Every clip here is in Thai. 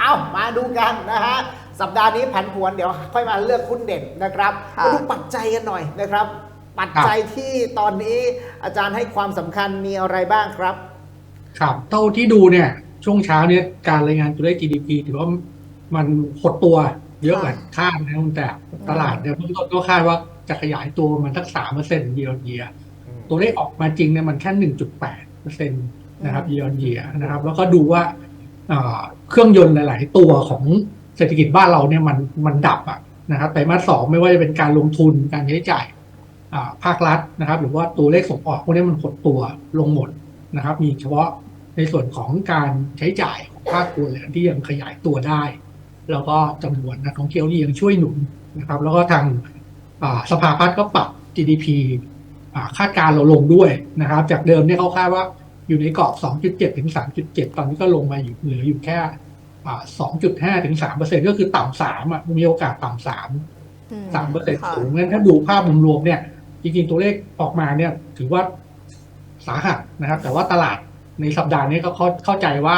เอามาดูกันนะฮะสัปดาห์นี้ผันผวนเดี๋ยวค่อยมาเลือกหุ้นเด่นนะครับค่ะมาดูปัจจัยกันหน่อยนะครับ ปัจจัยที่ตอนนี้อาจารย์ให้ความสำคัญมีอะไรบ้างครับ ครับเท่าที่ดูเนี่ย ช่วงเช้าเนี่ยการรายงานตัวเลข GDP ถือว่ามันหดตัวเยอะกว่าคาดนะคุณแต่ตลาดเนี่ยเบื้องต้นก็คาดว่าจะขยายตัวมันสักสามเปอร์เซ็นต์เยียร์เยียตัวเลขออกมาจริงเนี่ยมันแค่หนึ่งจุดแปดเปอร์เซ็นต์นะครับเยียร์เยียนะครับ แล้วก็ดูว่าอ่า เครื่องยนต์หลาย ๆ ตัวของเศรษฐกิจบ้านเราเนี่ยมันมันดับอะนะครับไตรมาสสองไม่ว่าจะเป็นการลงทุนการใช้จ่ายภาครัฐนะครับ หรือว่าตัวเลขส่งออกพวกนี้มันหดตัวลงหมดนะครับ มีเฉพาะในส่วนของการใช้จ่ายของภาคครัวเรือนที่ยังขยายตัวได้ แล้วก็จำนวนนักท่องเที่ยวที่ยังช่วยหนุนนะครับ แล้วก็ทางสภาพัฒน์ก็ปรับ GDP คาดการณ์เราลงด้วยนะครับ จากเดิมเนี่ยเขาคาดว่า อยู่ในกรอบ 2.7 ถึง 3.7 ตอนนี้ก็ลงมาอยู่เหลืออยู่แค่อ่า2.5 ถึง3เปอร์เซ็นก็คือต่ำสามอะมีโอกาสต่ำสามอืมสามเปอร์เซ็นต์ค่ะสูงงั้นถ้าดูภาพรวมๆเนี่ย จริงๆ ตัวเลขออกมาเนี่ย ถือว่าสาหัสนะครับ แต่ว่าตลาดในสัปดาห์นี้ก็เข้าเข้าใจว่า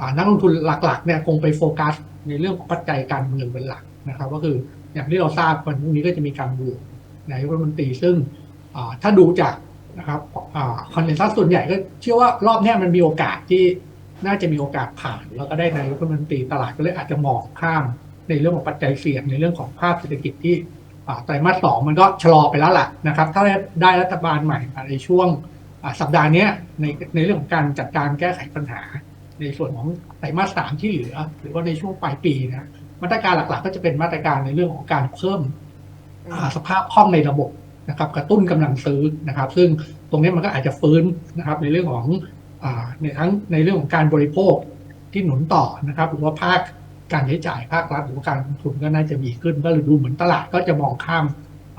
อ่านักลงทุนหลักๆเนี่ยคงไปโฟกัสในเรื่องของปัจจัยการเมืองเป็นหลักนะครับ ก็คืออย่างที่เราทราบวันพรุ่งนี้ก็จะมีการโหวตนายกรัฐมนตรีซึ่งอ่าถ้าดูจาก นะครับคอนเซนแซสส่วนใหญ่ก็เชื่อว่ารอบนี้มันมีโอกาสที่น่าจะมีโอกาสผ่านแล้วก็ได้นายกรัฐมนตรีตลาดก็เลยอาจจะมองข้ามในเรื่องของปัจจัยเสี่ยงในเรื่องของภาพเศรษฐกิจที่ไตรมาสสองมันก็ชะลอไปแล้วล่ะนะครับ ถ้าได้รัฐบาลใหม่ในช่วงสัปดาห์นี้ในในเรื่องของการจัดการแก้ไขปัญหา ในส่วนของไตรมาสสามที่เหลือ หรือว่าในช่วงปลายปีนะมาตรการหลักๆ ก็จะเป็นมาตรการในเรื่องของการเพิ่มสภาพคล่องในระบบ นะครับกระตุ้นกำลังซื้อนะครับ ซึ่งตรงนี้มันก็อาจจะฟื้นนะครับในเรื่องของอ่าในทั้งในเรื่องของการบริโภคที่หนุนต่อนะครับหรือว่าภาคการใช้จ่ายภาครัฐหรือว่าการลงทุนก็น่าจะมีขึ้น ก็เลยดูเหมือนตลาดก็จะมองข้าม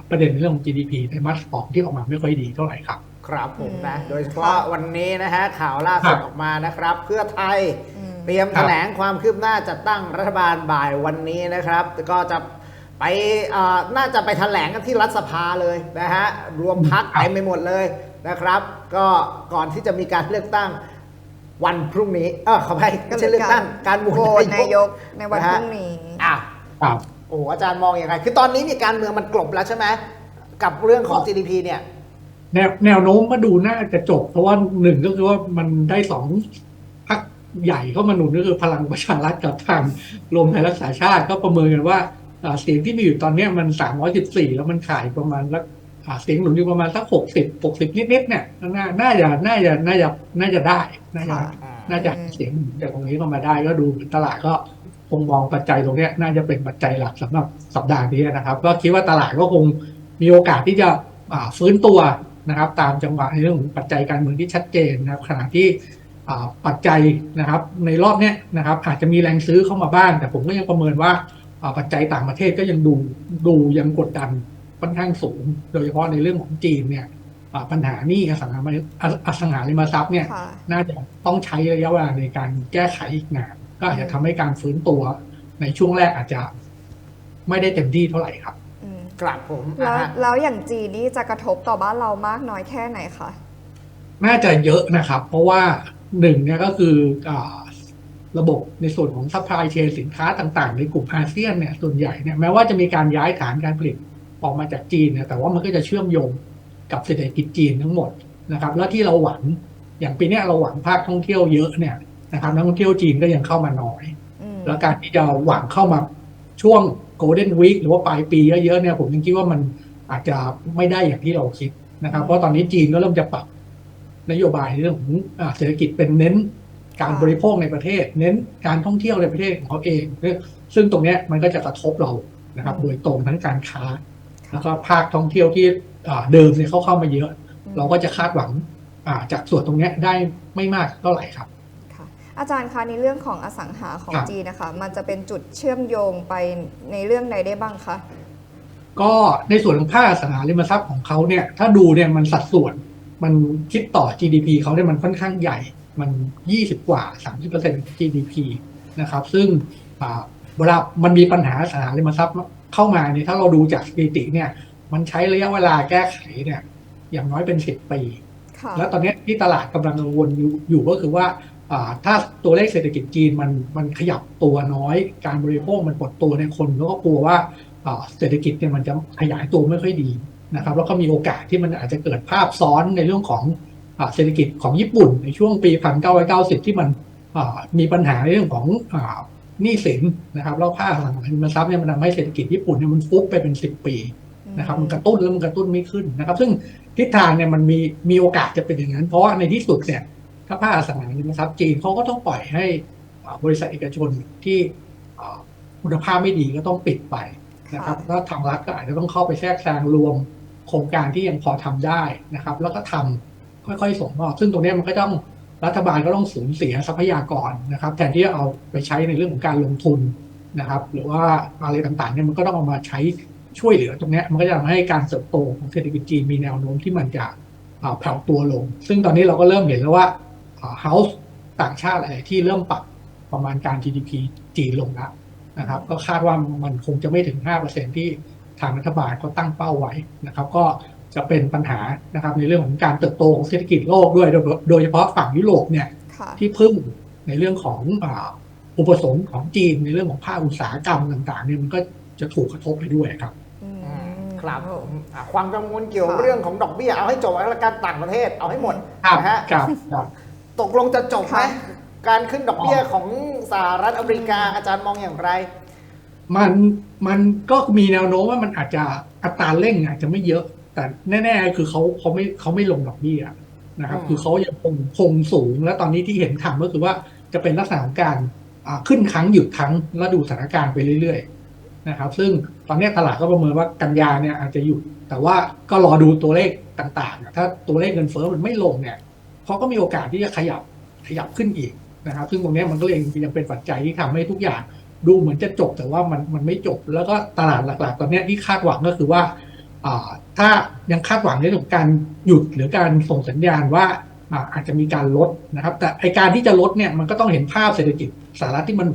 ประเด็นในเรื่องของ GDP ในมาสสองที่ออกมาไม่ค่อยดีเท่าไหร่ครับครับผมนะอืมโดยเฉพาะวันนี้นะฮะข่าวล่าสุดครับออกมานะครับ เพื่อไทยอืมเตรียมคแถรับลงความคืบหน้าจัดตั้งรัฐบาลบ่ายวันนี้นะครับ ก็จะ ไปอ่าน่าจะไปแถลงกันที่รัฐสภาเลยนะฮะรวมพักครับเต็มไปหมดเลยนะครับ ก็ก่อนที่จะมีการเลือกตั้งวันพรุ่งนี้ เออขอไปไม่ใช่เลือกตั้งการโหวโหวตตนายกในวันนะฮะพรุ่งนี้อะครับโอ้โหอาจารย์มองอย่างไรคือตอนนี้เนี่ยการเมืองมันกลบแล้วใช่ไหมกับเรื่องของ GDP เนี่ยแนวแนวโน้มก็ดูน่าจะจบ เพราะว่าหนึ่งก็คือว่ามันได้สองพักใหญ่เข้ามาหนุนก็คือพลังประชารัฐกับทางรวมไทยรักษาชาติก็ประเมินกันว่าอ่า เสียงที่มีอยู่ตอนเนี้ยมันสามร้อยสิบสี่แล้วมันขายประมาณสักอ่าเสียงหนุนอยู่ประมาณสักหกสิบหกสิบนิดๆเนี่ยน่าน่าจะน่าจะน่าจะน่าจะได้น่าจะค่ะน่าจะเสียงจากตรงนี้เข้ามาได้ก็ดูเหมือนตลาดก็คงมองปัจจัยตรงเนี้ยน่าจะเป็นปัจจัยหลักสำหรับสัปดาห์นี้นะครับ ก็คิดว่าตลาดก็คงมีโอกาสที่จะอ่าฟื้นตัวนะครับ ตามจังหวะในเรื่องของปัจจัยการเมืองที่ชัดเจนนะครับ ขณะที่อ่าปัจจัยนะครับ ในรอบเนี้ยนะครับ อาจจะมีแรงซื้อเข้ามาบ้าง แต่ผมก็ยังประเมินว่าอ่า ปัจจัยต่างประเทศก็ยังดูดูยังกดดันค่อนข้างสูง โดยเฉพาะในเรื่องของจีนเนี่ยอ่าปัญหาหนี้อสังหาริมอสังหาริมทรัพย์เนี่ยค่ะน่าจะต้องใช้ระยะเวลาในการแก้ไขอีกนานก็อาจจะทำให้การฟื้นตัวในช่วงแรกอาจจะไม่ได้เต็มที่เท่าไหร่ครับอืมกลับผมแล้วอะฮะแล้วอย่างจีนนี่จะกระทบต่อบ้านเรามากน้อยแค่ไหนคะน่าจะเยอะนะครับ เพราะว่าหนึ่งเนี่ยก็คืออา ระบบในส่วนของซัพพลายเชนสินค้าต่างๆ ในกลุ่มอาเซียนเนี่ยส่วนใหญ่เนี่ยแม้ว่าจะมีการย้ายฐานการผลิตออกมาจากจีนเนี่ยแต่ว่ามันก็จะเชื่อมโยงกับเศรษฐกิจจีนทั้งหมดนะครับ แล้วที่เราหวังอย่างปีเนี้ยเราหวังภาคท่องเที่ยวเยอะเนี่ยนะครับนักท่องเที่ยวจีนก็ยังเข้ามาน้อยอืมแล้วการที่จะหวังเข้ามาช่วงโกลเด้นวีคหรือว่าปลายปีเยอะๆเนี่ยผมยังคิดว่ามันอาจจะไม่ได้อย่างที่เราคิดนะครับ เพราะตอนนี้จีนก็เริ่มจะปรับนโยบายในเรื่องของอ่าเศรษฐกิจเป็นเน้น การบริโภคในประเทศ เน้นการท่องเที่ยวในประเทศของเขาเอง ซึ่งตรงเนี้ยมันก็จะกระทบเรานะครับ โดยตรงทั้งการค้า แล้วก็ภาคท่องเที่ยวที่อ่าเดิมเนี่ยเขาเข้ามาเยอะ เราก็จะคาดหวังอ่าจากส่วนตรงเนี้ยได้ไม่มากเท่าไหร่ครับค่ะอาจารย์คะในเรื่องของอสังหาของครับจีนนะคะ มันจะเป็นจุดเชื่อมโยงไปในเรื่องใดได้บ้างคะก็ในส่วนของภาคอสังหาริมทรัพย์ของเขาเนี่ยถ้าดูเนี่ยมันสัดส่วนมันคิดต่อ GDP เขาเนี่ยมันค่อนข้างใหญ่ มัน20กว่า30% GDP นะครับ ซึ่งอ่าเวลามันมีปัญหาอสังหาริมทรัพย์เข้ามาเนี่ยถ้าเราดูจากสถิติเนี่ย มันใช้ระยะเวลาแก้ไขเนี่ย อย่างน้อยเป็น10ปีค่ะแล้วตอนเนี้ยที่ตลาดกำลังกังวลอยู่อยู่ก็คือว่าอ่าถ้าตัวเลขเศรษฐกิจจีนมันมันขยับตัวน้อย การบริโภคมันกดตัวในยคนก็กลัวว่าอ่าเศรษฐกิจเนี่ยมันจะขยายตัวไม่ค่อยดีนะครับ แล้วก็มีโอกาสที่มันอาจจะเกิดภาพซ้อนในเรื่องของอ่า เศรษฐกิจของญี่ปุ่นในช่วงปี 1990 ที่มันอ่ามีปัญหาในเรื่องของอ่าหนี้สินนะครับแล้วภาคอสังหาริมทรัพย์เนี่ยมันทำให้เศรษฐกิจญี่ปุ่นเนี่ยมันฟุบไปเป็น 10 ปีนะครับมันกระตุ้นแล้วมันกระตุ้นไม่ขึ้นนะครับ ซึ่งทิศทางเนี่ยมันมีมีโอกาสจะเป็นอย่างนั้น เพราะว่าในที่สุดเนี่ยถ้าภาคอสังหาริมทรัพย์จีนเขาก็ต้องปล่อยให้อ่าบริษัทเอกชนที่อ่าคุณภาพไม่ดีก็ต้องปิดไปนะครับค่ะแล้วทางรัฐก็อาจจะต้องเข้าไปแทรกแซงรวมโครงการที่ยังพอทำได้นะครับ แล้วก็ทำ ค่อยๆส่งมอบซึ่งตรงนี้มันก็ต้องรัฐบาลก็ต้องสูญเสียทรัพยากรนะครับ แทนที่จะเอาไปใช้ในเรื่องของการลงทุนนะครับ หรือว่าอะไรต่างๆเนี่ยมันก็ต้องเอามาใช้ช่วยเหลือตรงนี้มันก็จะทำให้การเติบโตของเศรษฐกิจจีนมีแนวโน้มที่มันจะแผ่วตัวลง ซึ่งตอนนี้เราก็เริ่มเห็นแล้วว่าเฮาส์ต่างชาติอะไรที่เริ่มปรับประมาณการ GDP จีนลงแล้วนะครับ ก็คาดว่ามันคงจะไม่ถึง 5%ที่ทางรัฐบาลเขาตั้งเป้าไว้นะครับ ก็ จะเป็นปัญหานะครับในเรื่องของการเติบโตของเศรษฐกิจโลกด้วย โดยโดยเฉพาะฝั่งยุโรปเนี่ยค่ะที่พึ่งในเรื่องของอาอุปสงค์ของจีนในเรื่องของภาคอุตสาหกรรมต่างๆเนี่ยมันก็จะถูกกระทบไปด้วยครับอืมอืมครับผมอะความกังวลเกี่ยวค่ะเรื่องของดอกเบี้ยเอาให้จบแล้วการต่างประเทศเอาให้หมดครับนะฮะครับครับตกลงจะจบไหมค่ะการขึ้นดอกเบี้ยของสหรัฐอเมริกาอาจารย์มองอย่างไร มันมันก็มีแนวโน้มว่ามันอาจจะอัตราเร่งอาจจะไม่เยอะ แต่แน่ๆคือเขาเขาไม่เขาไม่ลงดอกเบี้ยนะครับอืมคือเขายังคงคงสูง และตอนนี้ที่เห็นทำก็คือว่าจะเป็นลักษณะของการอ่าขึ้นครั้งหยุดครั้งแล้วดูสถานการณ์ไปเรื่อยๆนะครับ ซึ่งตอนนี้ตลาดก็ประเมินว่ากันยาเนี่ยอาจจะหยุด แต่ว่าก็รอดูตัวเลขต่างๆอะถ้าตัวเลขเงินเฟ้อมันไม่ลงเนี่ยเขาก็มีโอกาสที่จะขยับขยับขึ้นอีกนะครับ ซึ่งตรงเนี้ยมันก็เลยยังเป็นปัจจัยที่ทำให้ทุกอย่างดูเหมือนจะจบแต่ว่ามันมันไม่จบ แล้วก็ตลาดหลัก ๆ ตอนเนี้ยที่คาดหวังก็คือว่าอ่า ถ้ายังคาดหวังในเรื่องของการหยุดหรือการส่งสัญญาณว่าอาจจะมีการลดนะครับ แต่ไอการที่จะลดเนี่ยมันก็ต้องเห็นภาพเศรษฐกิจสหรัฐที่มัน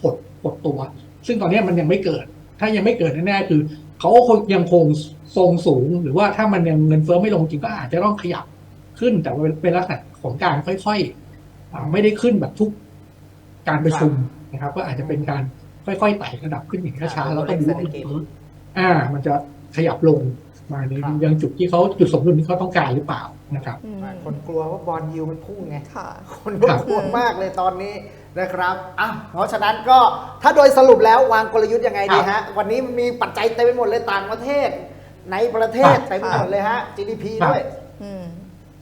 หดหดตัว ซึ่งตอนนี้มันยังไม่เกิด ถ้ายังไม่เกิดแน่ๆคือเขาคยังคงทรงสูง หรือว่าถ้ามันยังเงินเฟ้อไม่ลงจริงก็อาจจะต้องขยับขึ้น แต่ว่าเป็นลักษณะของการค่อยๆไม่ได้ขึ้นแบบทุกการประชุมนะครับ ก็อาจจะเป็นการค่อยๆไต่ระดับขึ้นอย่างช้าๆแล้วก็ดูว่าอ่า มันจะขยับลง มาในครับยังจุดที่เขาจุดสมดุลที่เขาต้องการหรือเปล่านะครับอืมคนกลัวว่าบอลยิวมันพุ่งไงค่ะคนก็กลัวมากเลยตอนนี้นะครับอะเพราะฉะนั้นก็ถ้าโดยสรุปแล้ววางกลยุทธ์ยังไงดีฮะ วันนี้มันมีปัจจัยเต็มไปหมดเลยต่างประเทศ ในประเทศครับเต็มไปหมดเลยฮะ GDP ครับด้วยอืม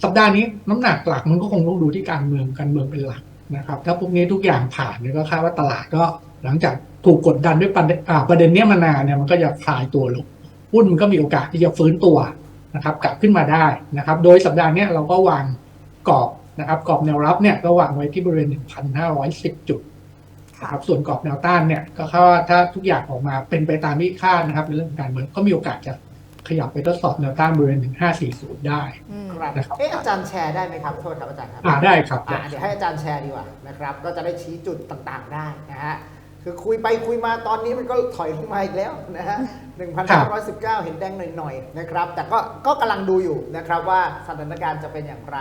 สัปดาห์นี้น้ำหนักหลักมันก็คงต้องดูที่การเมืองการเมืองเป็นหลักนะครับ ถ้าพวกนี้ทุกอย่างผ่านเนี่ยก็คาดว่าตลาดก็หลังจากถูกกดดันด้วยประเด็นอ่าประเด็นเนี้ยมานานเนี่ยมันก็จะคลายตัวลง หุ้นมันก็มีโอกาสที่จะฟื้นตัวนะครับกลับขึ้นมาได้นะครับ โดยสัปดาห์เนี้ยเราก็วางกรอบนะครับกรอบแนวรับเนี่ยก็วางไว้ที่บริเวณ 1,510 จุดค่ะนะครับส่วนกรอบแนวต้านเนี่ยก็คาดว่าถ้าทุกอย่างออกมาเป็นไปตามที่คาดนะครับในเรื่องของการเมืองก็มีโอกาสจะขยับไปทดสอบแนวต้านบริเวณ 1540 ได้อืมครับนะครับเอ๊ะอาจารย์แชร์ได้ไหมครับ โทษครับอาจารย์ครับอ่าได้ครับอะเดี๋ยวให้อาจารย์แชร์ดีกว่านะครับ ก็จะได้ชี้จุดต่างๆได้นะฮะ คือคุยไปคุยมาตอนนี้มันก็ถอยลงมาอีกแล้วนะฮะ1,519 เห็นแดงหน่อยๆนะครับ แต่ก็ก็กำลังดูอยู่นะครับว่าสถานการณ์จะเป็นอย่างไร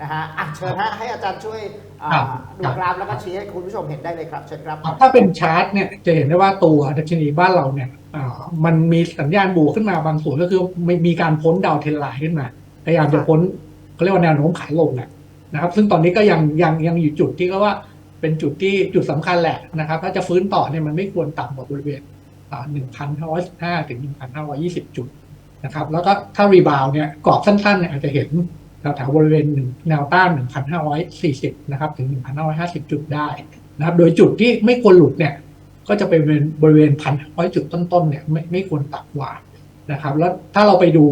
นะฮะอะเชิญฮะให้อาจารย์ช่วยอ่าครับดูกราฟแล้วก็ชี้ให้คุณผู้ชมเห็นได้เลยครับเชิญครับ ถ้าเป็นชาร์ตเนี่ยจะเห็นได้ว่าตัวดัชนีบ้านเราเนี่ยอ่ามันมีสัญญาณบวกขึ้นมาบางส่วนก็คือไม่มีการพ้นดาวเทรนไลน์ขึ้นมาพยายามจะพ้นเขาเรียกว่าแนวโน้มขาลงนะนะครับ ซึ่งตอนนี้ก็ยังยังยังอยู่จุดที่ก็ว่า เป็นจุดที่จุดสำคัญแหละนะครับ ถ้าจะฟื้นต่อเนี่ยมันไม่ควรต่ำกว่าบริเวณหนึ่งพันห้าร้อยสิบห้าถึงหนึ่งพันห้าร้อยี่สิบจุดนะครับ แล้วก็ถ้ารีบาวเนี่ยกรอบสั้นๆเนี่ยอาจจะเห็นแถวๆบริเวณหนึ่งแนวต้านหนึ่งพันะครับ ถึงหนึ่งพันห้าร้อยห้าสิบจุดได้นะครับ โดยจุดที่ไม่ควรหลุดเนี่ย ก็จะเป็นบริเวณพันร้อยจุดต้นๆ เนี่ยไม่ไม่ควรต่ำกว่านะครับ แล้วถ้าเราไปดู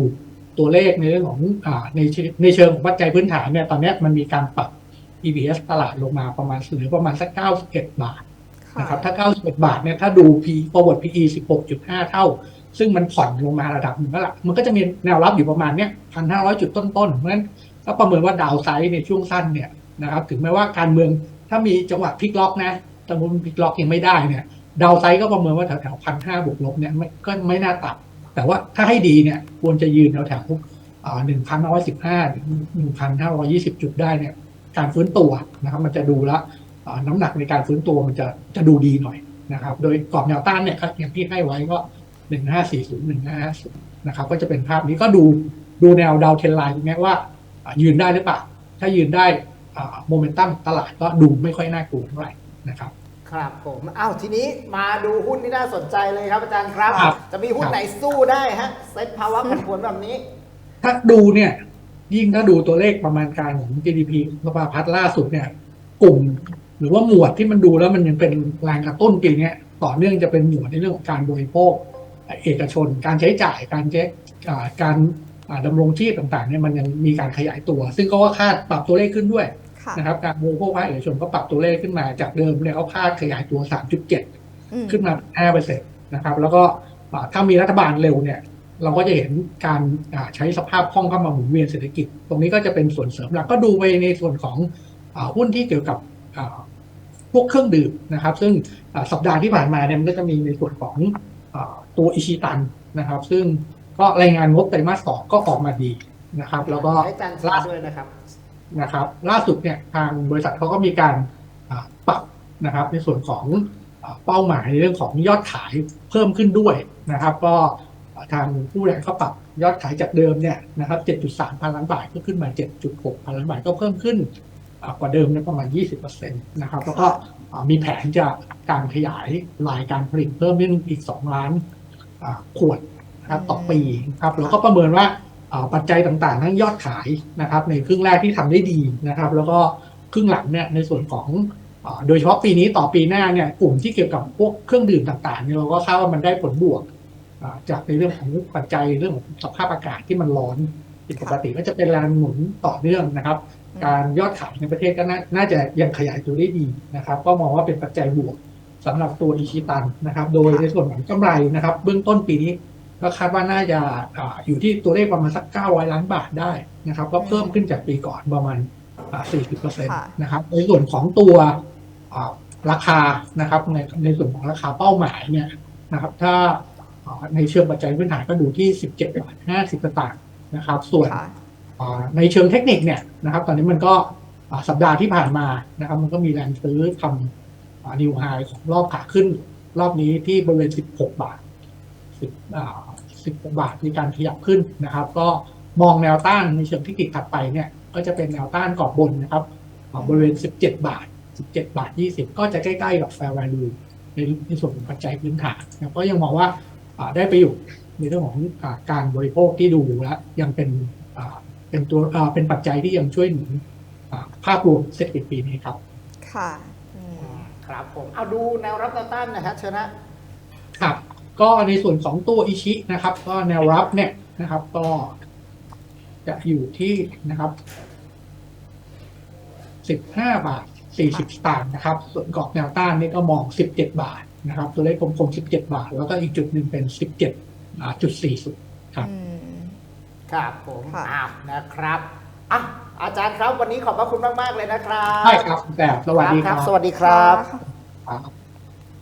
ตัวเลขในเรื่องของอในในเชิงของปัจจัยพื้นฐานเนี่ย ตอนนี้มันมีการปรับ EPS ตลาดลงมาประมาณเหลือประมาณสัก 91 บาทค่ะนะครับถ้า 91 บาทเนี่ยถ้าดู P forward PE 16.5 เท่า ซึ่งมันผ่อนลงมาระดับหนึ่งแล้วล่ะมันก็จะมีแนวรับอยู่ประมาณเนี้ย1,500 จุดต้นๆเพราะฉะนั้นก็ประเมินว่าดาวไซด์ในช่วงสั้นเนี่ยนะครับถึงแม้ว่าการเมืองถ้ามีจังหวะพลิกล็อกนะแต่มุนพลิกล็อกยังไม่ได้เนี่ยดาวไซด์ก็ประเมินว่าแถวแถวพันห้าบวกลบเนี่ยไม่ก็ไม่น่าต่ำแต่ว่าถ้าให้ดีเนี่ยควรจะยืนแถวแถวหนึ่งพันร้อยสิบห้าหนึ่งพันห้าร้อยี่สิบจุดได้เนี่ย การฟื้นตัวนะครับมันจะดูแล้วอ่าน้ำหนักในการฟื้นตัวมันจะจะดูดีหน่อยนะครับ โดยกรอบแนวต้านเนี่ยก็อย่างที่ให้ไว้ก็หนึ่งห้าสี่ศูนย์หนึ่งห้าศูนย์นะครับ ก็จะเป็นภาพนี้ก็ดูดูแนวดาวเทนไลน์ตรงนี้ว่าอ่ายืนได้หรือเปล่า ถ้ายืนได้โมเมนตัมตลาดก็ดูไม่ค่อยน่ากลัวเท่าไหร่นะครับครับผมอ้าวทีนี้มาดูหุ้นที่น่าสนใจเลยครับอาจารย์ครับครับจะมีหุ้นไหนสู้ได้ฮะเซ็ตภาวะผันผวนแบบนี้ ถ้าดูเนี่ย ยิ่งถ้าดูตัวเลขประมาณการของ GDP สภาพัฒน์ล่าสุดเนี่ย กลุ่ม หรือว่าหมวดที่มันดูแล้วมันยังเป็นแรงกระตุ้นปีเนี้ยต่อเนื่องจะเป็นหมวดในเรื่องของการบริโภค เอกชน การใช้จ่ายการใช้อ่าการอ่าดำรงชีพต่างๆเนี่ยมันยังมีการขยายตัว ซึ่งก็ว่าคาดปรับตัวเลขขึ้นด้วยค่ะนะครับการบริโภคภาคเอกชนก็ปรับตัวเลขขึ้นมาจากเดิมเนี่ยเขาคาดขยายตัว 3.7อืมขึ้นมา5เปอร์เซ็นต์นะครับแล้วก็อ่าถ้ามีรัฐบาลเร็วเนี่ย เราก็จะเห็นการอ่าใช้สภาพคล่องเข้ามาหมุนเวียนเศรษฐกิจ ตรงนี้ก็จะเป็นส่วนเสริมหลักก็ดูไปในส่วนของอาหุ้นที่เกี่ยวกับอ่าพวกเครื่องดื่มนะครับ ซึ่งอ่าสัปดาห์ที่ผ่านมาเนี่ยมันก็จะมีในส่วนของอาตัวอิชิตันนะครับ ซึ่งก็รายงานงบไตรมาสสองก็ออกมาดีนะครับ แล้วก็ให้อาจารย์ล่าชี้ด้วยนะครับนะครับ ล่าสุดเนี่ยทางบริษัทเขาก็มีการอ่าปรับนะครับ ในส่วนของอ่าเป้าหมายในเรื่องของยอดขายเพิ่มขึ้นด้วยนะครับ ก็อ่า ทางผู้บริหารเขาปรับยอดขายจากเดิมเนี่ยนะครับ 7.3 พันล้านบาทก็ขึ้นมา 7.6 พันล้านบาทก็เพิ่มขึ้นกว่าเดิมเนี่ยประมาณ 20%นะครับแล้วก็มีแผนจะการขยายรายการผลิตเพิ่มขึ้นอีก 2 ล้านขวดนะครับต่อปีครับแล้วก็ประเมินว่าปัจจัยต่างๆ ทั้งยอดขายนะครับ ในครึ่งแรกที่ทำได้ดีนะครับ แล้วก็ครึ่งหลังเนี่ยในส่วนของโดยเฉพาะปีนี้ต่อปีหน้าเนี่ยกลุ่มที่เกี่ยวกับพวกเครื่องดื่มต่างๆเนี่ยเราก็คาดว่ามันได้ผลบวก จากในเรื่องของปัจจัยเรื่องของสภาพอากาศที่มันร้อนผิดปกติก็จะเป็นแรงหนุนต่อเนื่องนะครับ การยอดขายในประเทศก็น่าน่าจะยังขยายตัวได้ดีนะครับ ก็มองว่าเป็นปัจจัยบวกสำหรับตัวอิชิตันนะครับ โดยในส่วนของกำไรนะครับ เบื้องต้นปีนี้ก็คาดว่าน่าจะอาอยู่ที่ตัวเลขประมาณสัก 900 ล้านบาทได้นะครับ ก็เพิ่มขึ้นจากปีก่อนประมาณอ่า40%นะครับในส่วนของตัวอ่าราคานะครับในในส่วนของราคาเป้าหมายเนี่ยนะครับ ถ้าอ่า ในเชิงปัจจัยพื้นฐานก็ดูที่ 17บาท50สตางค์นะครับ ส่วนค่ะอ่าในเชิงเทคนิคเนี่ยนะครับ ตอนนี้มันก็อ่าสัปดาห์ที่ผ่านมานะครับ มันก็มีแรงซื้อทำนิวไฮของรอบขาขึ้น รอบนี้ที่บริเวณ 16 บาท10อ่า10บาทมีการขยับขึ้นนะครับ ก็มองแนวต้านในเชิงเทคนิคถัดไปเนี่ย ก็จะเป็นแนวต้านกรอบบนนะครับอ่าบริเวณ 17 บาท 17 บาท 20 ก็จะใกล้ๆกับ fair value ในในส่วนของปัจจัยพื้นฐานนะครับก็ยังมองว่าอ่า ได้ประโยชน์ในเรื่องของอาการบริโภคที่ดูแล้วยังเป็นอ่าเป็นตัวอ่าเป็นปัจจัยที่ยังช่วยหนุนอ่าภาพรวมเศรษฐกิจปีนี้ครับ ค่ะอืมครับผมเอาดูแนวรับแนวต้านนะฮะเชิญนะครับ ก็ในส่วนของตัวอิชินะครับ ก็แนวรับเนี่ยนะครับ ก็จะอยู่ที่นะครับสิบห้าบาทสี่สิบสตางค์นะครับ ส่วนกรอบแนวต้านนี่ก็มองสิบเจ็ดบาท นะครับ ตัวเลขกลมๆสิบเจ็ดบาท แล้วก็อีกจุดหนึ่งเป็นสิบเจ็ดจุดสี่สุดครับอืมครับผมค่ะอ้าวนะครับอะอาจารย์ครับวันนี้ขอบพระคุณมาก ๆ เลยนะครับใช่ครับแต่สวัสดีคครัรับ สวัสดีครับครับ